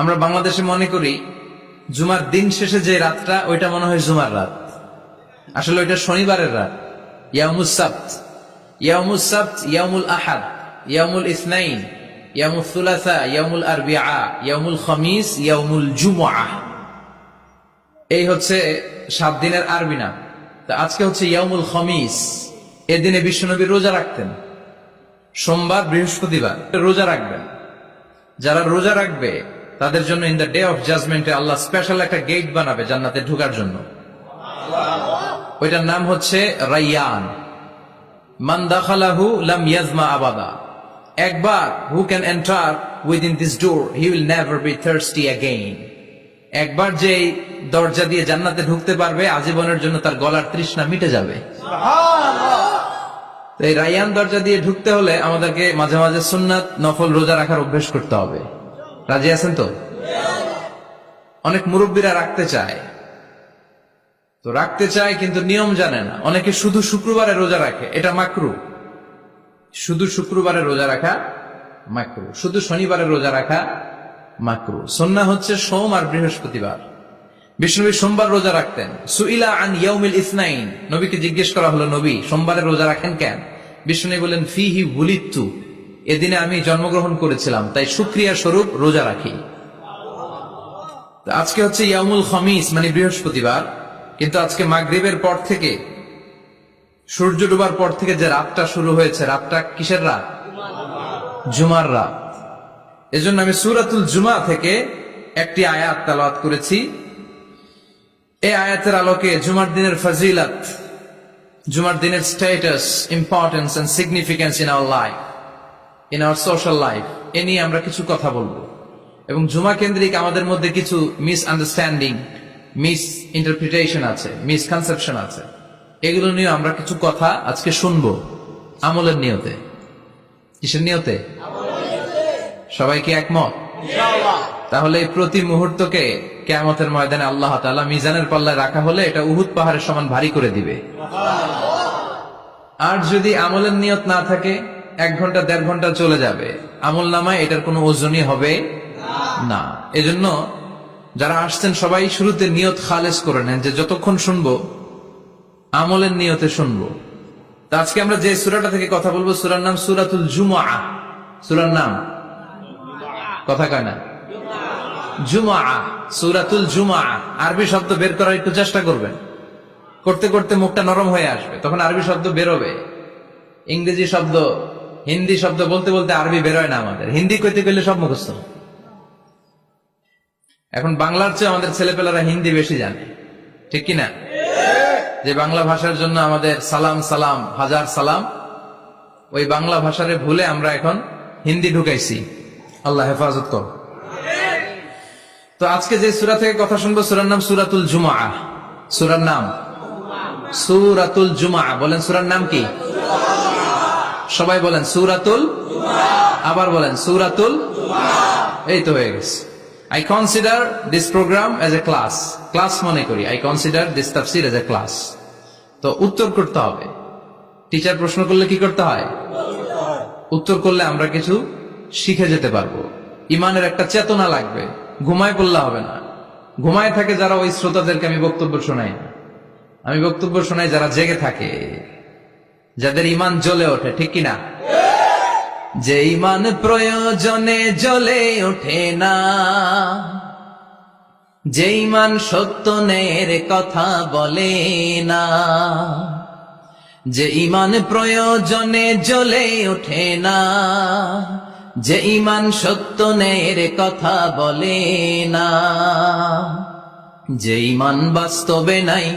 আমরা বাংলাদেশে মনে করি, জুমার দিন শেষে যে রাতটা, ওইটা মনে হয় জুমার রাত। আসলে ওইটা শনিবারের রাত। ইয়ামুস সাbt ইয়ামুস সাbt ইয়ামুল আহাদ ইয়ামুল ইসনাইন ইয়ামুল সুলাসা ইয়ামুল আরবিআ ইয়ামুল খমিস ইয়ামুল জুমআ। এই হচ্ছে সাত দিনের আরবি নাম। তা আজকে হচ্ছে ইয়ামুল খমিস। এদিনে বিশ্বনবী রোজা রাখতেন। সোমবার বৃহস্পতিবার, রোজা রাখবেন। যারা রোজা রাখবে তাদের জন্য ইন দ্য ডে অফ জাজমেন্টে আল্লাহ স্পেশাল একটা গেট বানাবে জান্নাতে ঢোকার জন্য। ওইটার নাম হচ্ছে রাইয়ান। মান দাখালাহু লাম ইয়াজমা আবাদা। একবার who can enter within this door he will never be thirsty again একবার যে দরজা দিয়ে জান্নাতে ঢুকতে পারবে, আজীবনের জন্য তার গলার তৃষ্ণা মিটে যাবে। এই রাইয়ান দরজা দিয়ে ঢুকতে হলে আমাদেরকে মাঝে মাঝে সুন্নাত নফল রোজা রাখার অভ্যেস করতে হবে। রাজি আছেন তো? অনেক মুরব্বীরা রাখতে চায়। তো রাখতে চায় কিন্তু নিয়ম জানে না। অনেকে শুধু শুক্রবারে রোজা রাখে, এটা মাকরু। শুধু শুক্রবারে রোজা রাখা মাকরু। শুধু শনিবারে রোজা রাখা মাকরু। সন্না হচ্ছে সোম আর বৃহস্পতিবার। বিষ্ণুবী সোমবার রোজা রাখতেন। সুইলা আন ইয়াউমিল ইসনাইন। নবীকে জিজ্ঞেস করা হলো, নবী, সোমবারে রোজা রাখেন কেন? বিষ্ণু বলেন ফি হি বুলিত্তু। এদিনে আমি জন্মগ্রহণ করেছিলাম, তাই সুক্রিয়া স্বরূপ রোজা রাখি। আজকে হচ্ছে ইয়ামুল খমিস মানে বৃহস্পতিবার, কিন্তু আজকে মাগরিবের পর থেকে, সূর্য ডুবার পর থেকে যে রাতটা শুরু হয়েছে, রাতটা কিসের রাত? জুমার রাত। এজন্য আমি সুরাতুল জুমা থেকে একটি আয়াত তালাওয়াত করেছি। এই আয়াতের আলোকে জুমার দিনের ফজিলত, জুমার দিনের status importance and significance in our life in our social life এ নিয়ে আমরা কিছু কথা বলব। এবং জুমা কেন্দ্রিক আমাদের মধ্যে কিছু মিস আন্ডারস্ট্যান্ডিং মিস ইন্টারপ্রিটেশন আছে মিসকনসেপশন আছে। এগুলো নিয়ে আমরা কিছু কথা আজকে শুনব আমলের নিয়তে। কিসের নিয়তে? সবাই কি একমত? তাহলে প্রতি মুহূর্তকে কেয়ামতের ময়দানে আল্লাহ তাআলা মিজানের পাল্লায় রাখা হলে এটা উহুদ পাহাড়ের সমান ভারী করে দিবে। আর যদি আমলের নিয়ত না থাকে এক ঘণ্টা, দেড় ঘণ্টা চলে যাবে। আমল নামায় এটার কোনো ওজনই হবে না। এজন্য যারা আসছেন, সবাই শুরুতে নিয়ত খালেজ করে নেন যে যতক্ষণ শুনব, আমলের নিয়তে শুনব। আজকে আমরা যে সুরাটা থেকে কথা বলব, সুরার নাম সুরাতুল জুমা সুরার নাম? কথা কয় না? জুমা সুরাতুল জুমা আরবি শব্দ বের করার একটু চেষ্টা করবেন। করতে করতে মুখটা নরম হয়ে আসবে, তখন আরবি শব্দ বেরোবে। ইংরেজি শব্দ হিন্দি শব্দ বলতে বলতে আরবি বেরোয় না আমাদের। হিন্দি কইতে গেলে সব মুখস্থ। এখন বাংলার চেয়ে আমাদের ছেলেপেলারা হিন্দি বেশি জানে। ঠিক কি না যে বাংলা ভাষার জন্য আমাদের সালাম সালাম, হাজার সালাম, ওই বাংলা ভাষারে ভুলে আমরা এখন হিন্দি ঢুকাইছি। আল্লাহ হেফাজত কর তো আজকে যে সুরা থেকে কথা শুনব, সুরার নাম সুরাতুল জুমা সুরার নাম? সুরাতুল জুমা বলেন সুরার নাম কি? সবাই বলেন সুরাতুল আবার বলেন সুরাতুল এই তো হয়ে গেছে। I consider this program as a class class মনে করি। আই কনসিডার দিস তাফসির এজ এ ক্লাস তো উত্তর করতে হবে। টিচার প্রশ্ন করলে কি করতে হয়? উত্তর করলে আমরা কিছু শিখে যেতে পারব। ইমানের একটা চেতনা লাগবে। ঘুমায় পড়লে হবে না। ঘুমায় থাকে যারা ওই শ্রোতাদেরকে আমি বক্তব্য শোনাই আমি বক্তব্য শোনাই যারা জেগে থাকে। যাদের ইমান জ্বলে ওঠে, ঠিক কিনা? যে ইমান প্রয়োজনে জ্বলে ওঠে না। যে ইমান সত্যনের কথা বলে না। যে ইমান প্রয়োজনে জ্বলে ওঠে না। যে ইমান সত্য সত্যনের কথা বলে না। যে ইমান বাস্তবে নাই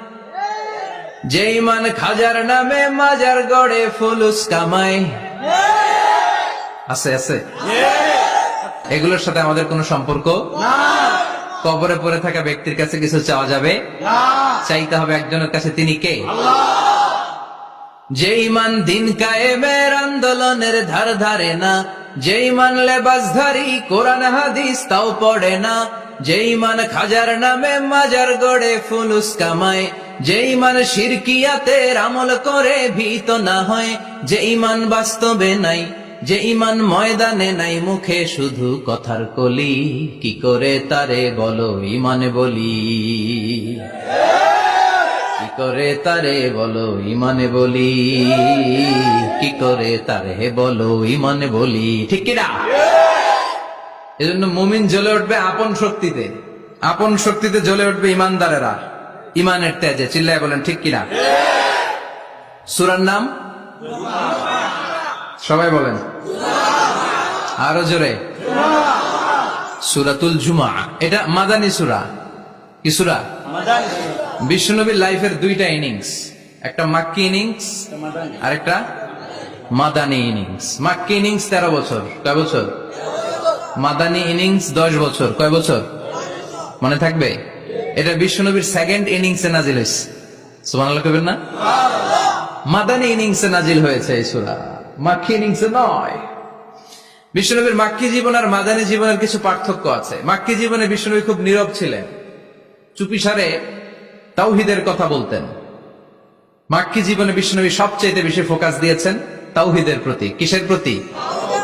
যে ইমান খাজার নামে মাজার গড়ে ফুলুস কামায় আছে আছে? এগুলোর সাথে আমাদের কোনো সম্পর্ক? কবরে পড়ে থাকা ব্যক্তির কাছে কিছু চাওয়া যাবে? চাইতে হবে একজনের কাছে, তিনি কে? যে ইমান দিন কায়েমের আন্দোলনের ধার ধারে না যে ইমান লেবাসধারী কোরআন, হাদিস তাও পড়ে না যে ইমান খাজার নামে মাজার গড়ে ফুলুস কামায় যে ইমান শিরকিয়াতের আমল করে, ভীত না হয়। যে ইমান বাস্তবে নাই যে ইমান ময়দানে নাই, মুখে শুধু কথার কলি। কি করে তারে বলো ইমানে বলি? কি করে তারে বলো ইমানে বলি? কি করে তারে বলো ইমানে বলি? ঠিক কিনা এজন্য মুমিন জ্বলে উঠবে আপন শক্তিতে। আপন শক্তিতে জ্বলে উঠবে ইমানদারেরা ইমানের তেজে, চিল্লায় বলেন, ঠিক কিনা? সুরার নাম? সবাই বলেন। আরও জোরে। সুরাতুল জুমা। এটা মাদানী সুরা। কি সুরা? বিশ্বনবীর লাইফের দুইটা ইনিংস। একটা মাক্কি ইনিংস আর একটা মাদানি ইনিংস। মাক্কি ইনিংস তেরো বছর। কয় বছর? মাদানি ইনিংস দশ বছর। কয় বছর? মনে থাকবে? এটা বিশ্বনবীর সেকেন্ড ইনিংসে নাজিল হয়েছে। সুবহানাল্লাহ কইবেন না? মাদানি ইনিংসে নাজিল হয়েছে এই সূরা। মাক্কি ইনিংসে নয়। বিশ্বনবীর মাক্কি জীবন আর মাদানী জীবনের কিছু পার্থক্য আছে। মাক্কি জীবনে বিশ্বনবী খুব নীরব ছিলেন। চুপিসারে তাওহিদের কথা বলতেন। মাক্কি জীবনে বিষ্ণবী সবচেয়ে বেশি ফোকাস দিয়েছেন তাওহিদের প্রতি। কিসের প্রতি?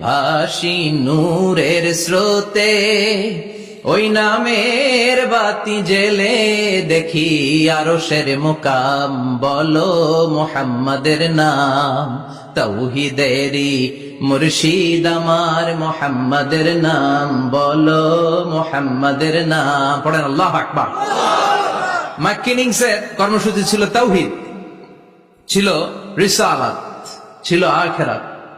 ভাসি নূরের স্রোতে, ওই নামের বাতি জেলে দেখি আরও সের মুকাম। বলো মোহাম্মদের নাম, তৌহিদেরি মুর্শিদ আমার মোহাম্মদের নাম। বলো মোহাম্মদের নাম, পড়েন আল্লাহ আকবার। মাইকিনিংসের কর্মসূচি ছিল তাওহিদ ছিল রিসালাত, ছিল আখেরাত।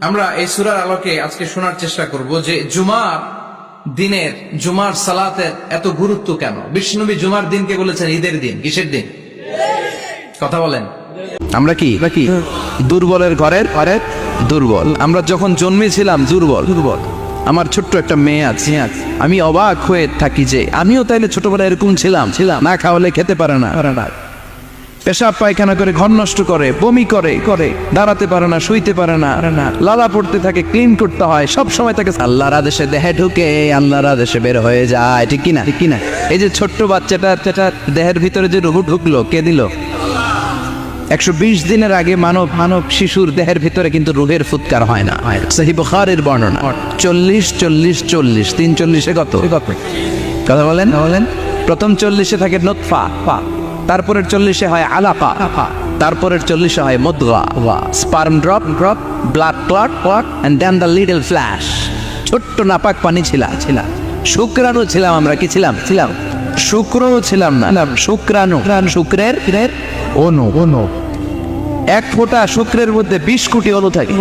আমরা এই সুরার আলোকে আজকে শোনার চেষ্টা করব যে জুমার দিনের, জুমার সালাতের এত গুরুত্ব কেন? বিষ্ণুবী জুমার দিনকে বলেছেন ঈদের দিন, কিসের দিন? কথা বলেন। আমরা কি? কি? দুর্বলের ঘরের ঘরের দুর্বল। আমরা যখন জন্মেছিলাম, দুর্বল। দুর্বল। আমার ছোট্ট একটা মেয়ে আছে। আমি অবাক হয়ে থাকি যে আমিও তাইলে ছোটবেলায় এরকম ছিলাম। ছিলাম। না খাওয়ালে খেতে পারে না। পারে না। পেশাব পায়খানা করে ঘর নষ্ট করে বমি করে করে। দাঁড়াতে পারে না শুইতে পারে না না। লালা পড়তে থাকে ক্লিন করতে হয় সব সময় তাকে আল্লাহর আদেশে দেহে ঢুকে আল্লাহর আদেশে বের হয়ে যায় ঠিক কিনা? ঠিক কিনা? এই যে ছোট্ট বাচ্চাটা যেটা দেহের ভিতরে যে রুহু ঢুকলো কে দিল? একশো বিশ দিনের আগে মানব মানব শিশুর দেহের ভিতরে কিন্তু রুহের ফুৎকার হয় না। সহি বুখারের বর্ণনা। চল্লিশ চল্লিশ চল্লিশ তিন চল্লিশে কত? কত? কথা বলেন? বলেন। প্রথম চল্লিশে থাকে নোৎফা পা তারপরের চল্লিশে হয় আলাপা তারপরের চল্লিশে হয় মদগা। Sperm drop drop blood clot clot and then the little flesh ছোট্ট নাপাক পানি ছিল ছিল শুক্রাণু ছিলাম আমরা কি ছিলাম? ছিলাম। শুক্রও ছিলাম না। শুক্রাণু। শুক্রের অনু। অনু এক ফোঁটা শুক্রের মধ্যে বিশ কোটি অনু থাকে।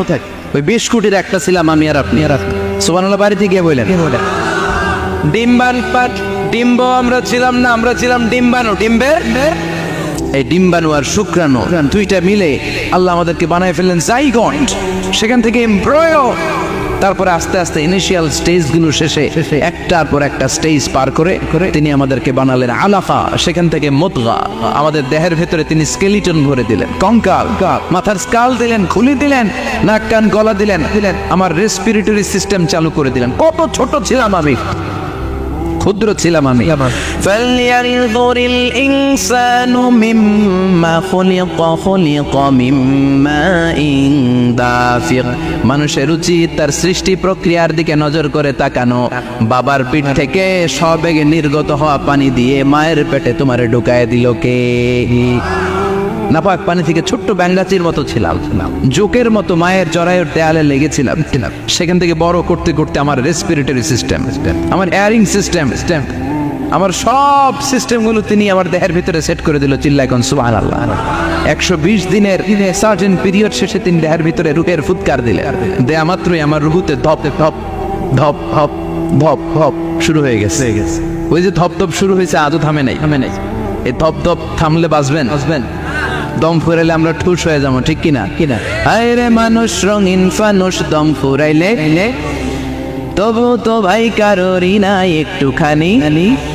ওই বিশ কোটির একটা ছিলাম আমি আর আপনি। আর আপনি। সোমানুল্লাহ বাড়িতে গিয়ে বললেন। ডিম্বান পাট ডিম্ব আমরা ছিলাম না, আমরা ছিলাম ডিম্বাণু। ডিম্বের? এই ডিম্বাণু আর শুক্রাণু, দুইটা মিলে আল্লাহ আমাদেরকে বানায় ফেললেন জাইগন্ট। সেখান থেকে এমব্রয়। তারপরে আস্তে আস্তে ইনিশিয়াল স্টেজগুলো শেষে একটার পর একটা স্টেজ পার করে করে তিনি আমাদেরকে বানালেন আলাফা, সেখান থেকে মতগা। আমাদের দেহের ভেতরে তিনি স্কেলিটন ভরে দিলেন, কঙ্কাল। মাথার স্কাল দিলেন, খুলি দিলেন, নাক কান গলা দিলেন দিলেন। আমার রেসপিরেটরি সিস্টেম চালু করে দিলেন। কত ছোট ছিলাম আমি। ক্ষুদ্র ছিলাম আমি। মানুষের উচিত তার সৃষ্টি প্রক্রিয়ার দিকে নজর করে তাকানো। বাবার পিঠ থেকে সবেগে নির্গত হওয়া পানি দিয়ে মায়ের পেটে তোমারে ঢুকায় দিল কে? নাপাক পানি থেকে ছোট্ট ব্যাঙ্গাচির মতো ছিলাম। জোকের মতো মায়ের জরায়ুর দেয়ালে লেগেছিলাম। সেখান থেকে বড় করতে করতে আমার রেসপিরেটরি সিস্টেম আমার এয়ারিং সিস্টেম আমার সব সিস্টেমগুলো তিনি আমার দেহের ভিতরে সেট করে দিল চিল্লা এখন সুবাহ আল্লাহ একশো বিশ দিনের সার্টেন পিরিয়ড শেষে তিনি দেহের ভিতরে রুহের ফুৎকার দিলে দেয়া মাত্রই আমার রুহুতে ধপ ধপ ধপ ধপ ধপ ধপ শুরু হয়ে গেছে। ওই যে ধপ ধপ শুরু হয়েছে, আজও থামে নাই। থামে নাই এই ধপ ধপ থামলে বাঁচবেন বাঁচবেন? দম ফুরাইলে আমরা ঠুস হয়ে যাব, ঠিক কিনা? কিনা? আয় রে মানুষ, রঙিন ফানুষ, দম ফুরাইলে? তবু তো ভাই কারোরই নাই একটুখানি।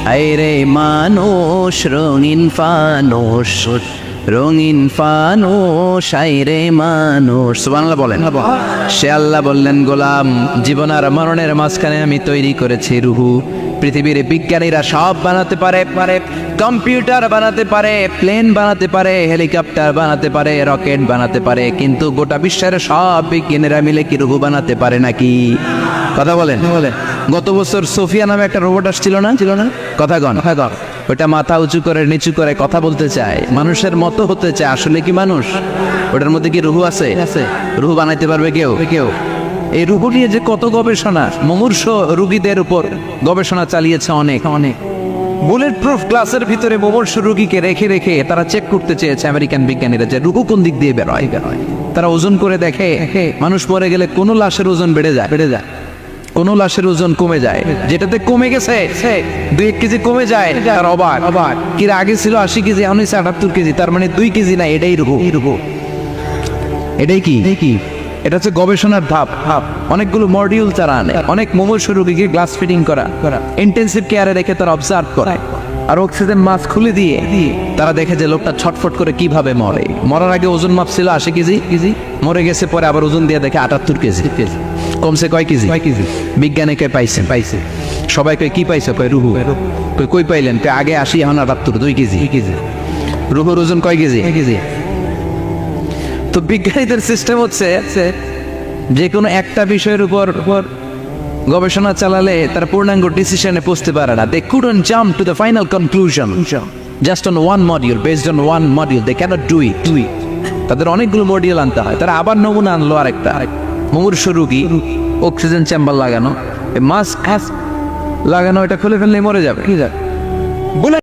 আয় রে মানুষ, রঙিন ফানুষ রঙিন ফানুষ আয় রে মানুষ। সুবহানাল্লাহ বলেন। সে আল্লাহ বললেন, গোলাম, জীবন আর মরণের মাঝখানে আমি তৈরি করেছি রুহু। পৃথিবীর বিজ্ঞানীরা সব বানাতে পারে পারে কম্পিউটার বানাতে পারে প্লেন বানাতে পারে হেলিকপ্টার বানাতে পারে রকেট বানাতে পারে কিন্তু গোটা বিশ্বের সব বিজ্ঞানীরা মিলে কি রুহু বানাতে পারে নাকি? কথা বলেন। গত বছর সোফিয়া নামে একটা রোবট আসছিল না? ছিল না। কথা গন কথা গণ ওটা মাথা উঁচু করে নিচু করে কথা বলতে চায়। মানুষের মতো হতে চায়। আসলে কি মানুষ? ওটার মধ্যে কি রুহু আছে? আছে। রুহু বানাইতে পারবে কেউ? কেউ। এই রুহু নিয়ে যে কত গবেষণা, মুমূর্ষ রুগীদের উপর গবেষণা চালিয়েছে অনেক অনেক। বুলেট প্রুফ গ্লাসের ভিতরে মুমূর্ষ রুগীকে রেখে রেখে তারা চেক করতে চেয়েছে আমেরিকান বিজ্ঞানীরা যে রুহু কোন দিক দিয়ে বেরোয়। বেরোয় তারা ওজন করে দেখে, মানুষ মরে গেলে কোন লাশের ওজন বেড়ে যায় বেড়ে যায়। কোন লাশের ওজন কমে যায়, যেটাতে কমে গেছে, দুই এক কেজি কমে যায়, তার অবাক অবাক কি আগে ছিল আশি কেজি, এখন হয়েছে আটাত্তর কেজি, তার মানে দুই কেজি না, এটাই রুহু এটাই কি কি? এটা হচ্ছে গবেষণার ধাপ। ধাপ অনেকগুলো মডিউল তারা আনে। অনেক মুমূর্ষ রোগীকে গ্লাস ফিটিং করা। ইন্টেন্সিভ কেয়ারে রেখে তারা অবজার্ভ করে। আর অক্সিজেন মাস্ক খুলে দিয়ে তারা দেখে যে লোকটা ছটফট করে কীভাবে মরে। মরার আগে ওজন মাপ ছিল আশি কেজি। কেজি মরে গেছে পরে আবার ওজন দিয়ে দেখে আটাত্তর কেজি। কেজি কমছে কয় কেজি? কয় কেজি বিজ্ঞানীকে পাইছে। পাইছে সবাই কয়, কি পাইছে? কয়, রুহু। কই কই পাইলেন? কয়, আগে আশি, এখন আটাত্তর, দুই কেজি। কেজি রুহুর ওজন কয় কেজি কেজি? তো বিজ্ঞানীদের সিস্টেম হচ্ছে যে কোনো একটা বিষয়ের উপর উপর গবেষণা চালালে তার পূর্ণাঙ্গ ডিসিশনে পৌঁছতে পারে না। They couldn't jump to the final conclusion just on one module based on one module they can't do it do it তাদের অনেকগুলো মডিউল আনতে হয়। তারা আবার নমুনা আনলো আরেকটা। মুমূর্ষ রুগী অক্সিজেন চেম্বার লাগানো। মাস্ক লাগানো এটা খুলে ফেললে মরে যাবে। কি যাবে। বলে